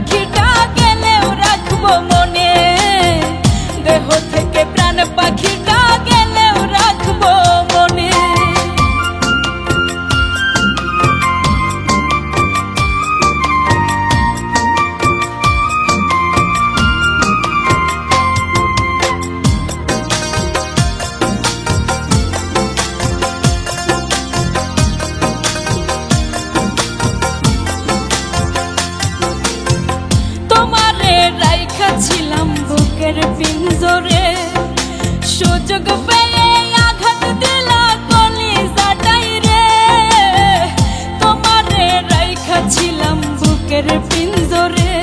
kita ki সুযোগ পেয়ে আঘাত দিলা কলি জাটাই রে। তোমারে রাইখা ছিলাম বুকের পিঞ্জরে।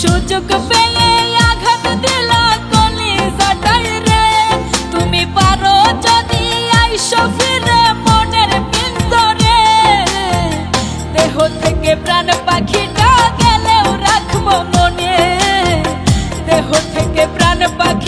সুযোগ পেয়ে আঘাত দিলা কলি জাটাই রে। তুমি পারো যদি আইসো ফিরে মনের পিঞ্জরে। দেহ থেকে প্রাণ পাখিটা গেলেও রাখব মনে। দেহ থেকে প্রাণ পাখি